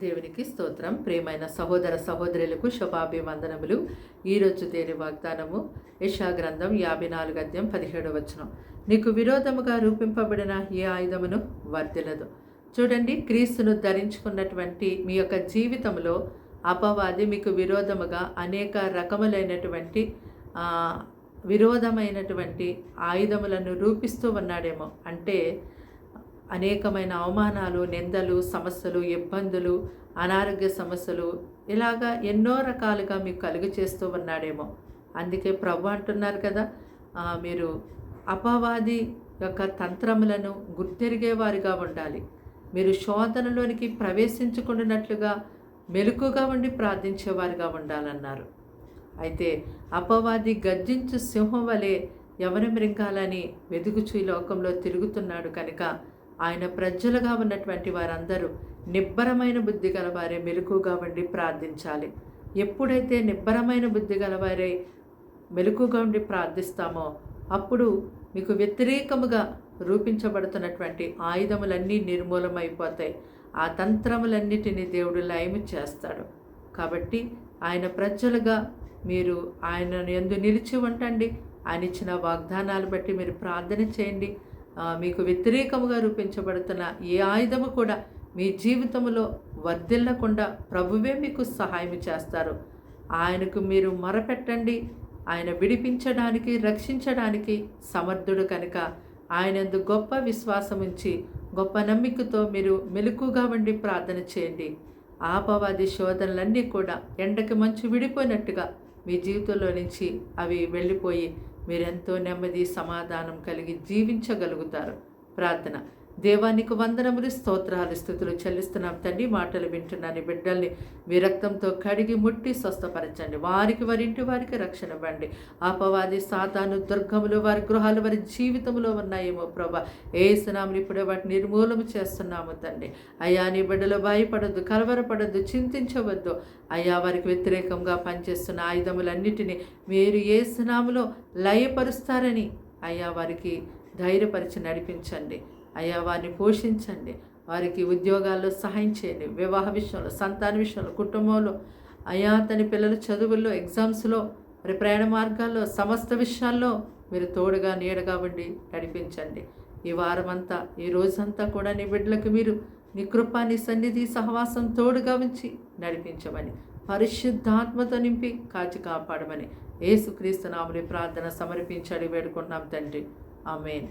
దేవునికి స్తోత్రం. ప్రేమైన సహోదర సహోదరులకు శుభాభివందనములు. ఈరోజు దేని వాగ్దానము యశా గ్రంథం యాభై నాలుగు అధ్యాయం పదిహేడు వచనం. నీకు విరోధముగా రూపింపబడిన ఏ ఆయుధమును వర్తిలదు చూడండి క్రీస్తును ధరించుకున్నటువంటి మీ యొక్క జీవితంలో అపవాది మీకు విరోధముగా అనేక రకములైనటువంటి విరోధమైనటువంటి ఆయుధములను రూపిస్తూ ఉన్నాడేమో. అంటే అనేకమైన అవమానాలు నిందలు సమస్యలు ఇబ్బందులు అనారోగ్య సమస్యలు ఇలాగా ఎన్నో రకాలుగా మీకు కలుగు చేస్తూ ఉన్నాడేమో. అందుకే ప్రభు అంటున్నారు కదా మీరు అపవాది యొక్క తంత్రములను గుర్తెరిగేవారుగా ఉండాలి. మీరు శోధనలోనికి ప్రవేశించుకున్నట్లుగా మెలకుగా ఉండి ప్రార్థించేవారుగా ఉండాలన్నారు. అయితే అపవాది గర్జించు సింహం వలె ఎవరి మృంగాలని వెదుగుచు ఈ లోకంలో తిరుగుతున్నాడు కనుక ఆయన ప్రజలుగా ఉన్నటువంటి వారందరూ నిబ్బరమైన బుద్ధి గలవారే మెలకుగా ఉండి ప్రార్థించాలి. ఎప్పుడైతే నిబ్బరమైన బుద్ధి గలవారే మెలకుగా ఉండి ప్రార్థిస్తామో అప్పుడు మీకు వ్యతిరేకముగా రూపించబడుతున్నటువంటి ఆయుధములన్నీ నిర్మూలమైపోతాయి. ఆ తంత్రములన్నిటినీ దేవుడు లయము చేస్తాడు. కాబట్టి ఆయన ప్రజలుగా మీరు ఆయన ఎందు నిలిచి ఉండండి. ఆయన ఇచ్చిన వాగ్దానాలు బట్టి మీరు ప్రార్థన చేయండి. మీకు వ్యతిరేకముగా రూపించబడుతున్న ఏ ఆయుధము కూడా మీ జీవితంలో వర్ధిల్లకుండా ప్రభువే మీకు సహాయం చేస్తారు. ఆయనకు మీరు మొరపెట్టండి. ఆయన విడిపించడానికి రక్షించడానికి సమర్థుడు కనుక ఆయనందు గొప్ప విశ్వాసం ఉంచి గొప్ప నమ్మికతో మీరు మెలకుగా ఉండి ప్రార్థన చేయండి. ఆపవాది శోధనలన్నీ కూడా ఎండకి మంచు విడిపోయినట్టుగా మీ జీవితంలో నుంచి అవి వెళ్ళిపోయి మీరెంతో నెమ్మది సమాధానం కలిగి జీవించగలుగుతారు. ప్రార్థన. దేవానికి వందనములు స్తోత్రాలు స్థుతులు చెల్లిస్తున్నాం తండ్రి. మాటలు వింటున్నాను బిడ్డల్ని మీ రక్తంతో కడిగి ముట్టి స్వస్థపరచండి. వారికి వారి ఇంటి వారికి రక్షణ ఇవ్వండి. అపవాది సాతాను దుర్గములు వారి గృహాలు వారి జీవితంలో ఉన్నాయేమో ప్రభా. ఏ సునాములు ఇప్పుడే వాటిని నిర్మూలన చేస్తున్నాము తండ్రి. అయ్యా నీ బిడ్డలు భయపడద్దు కలవరపడద్దు చింతించవద్దు. అయ్యా వారికి వ్యతిరేకంగా పనిచేస్తున్న ఆయుధములన్నిటినీ మీరు ఏ సునాములో లయపరుస్తారని అయ్యా వారికి ధైర్యపరిచి నడిపించండి. అయ్యా వారిని పోషించండి. వారికి ఉద్యోగాల్లో సహాయం చేయండి. వివాహ విషయంలో సంతాన విషయంలో కుటుంబంలో అయ్యా తన పిల్లల చదువుల్లో ఎగ్జామ్స్లో మరి ప్రయాణ మార్గాల్లో సమస్త విషయాల్లో మీరు తోడుగా నీడగా ఉండి నడిపించండి. ఈ వారమంతా ఈ రోజంతా కూడా నీ బిడ్డలకు మీరు నీ కృప నీ సన్నిధి సహవాసం తోడుగా ఉంచి నడిపించమని పరిశుద్ధాత్మతో నింపి కాచి కాపాడమని ఏసుక్రీస్తు నామని ప్రార్థన సమర్పించాడు వేడుకుంటున్నాం తండ్రి. ఆమెన్.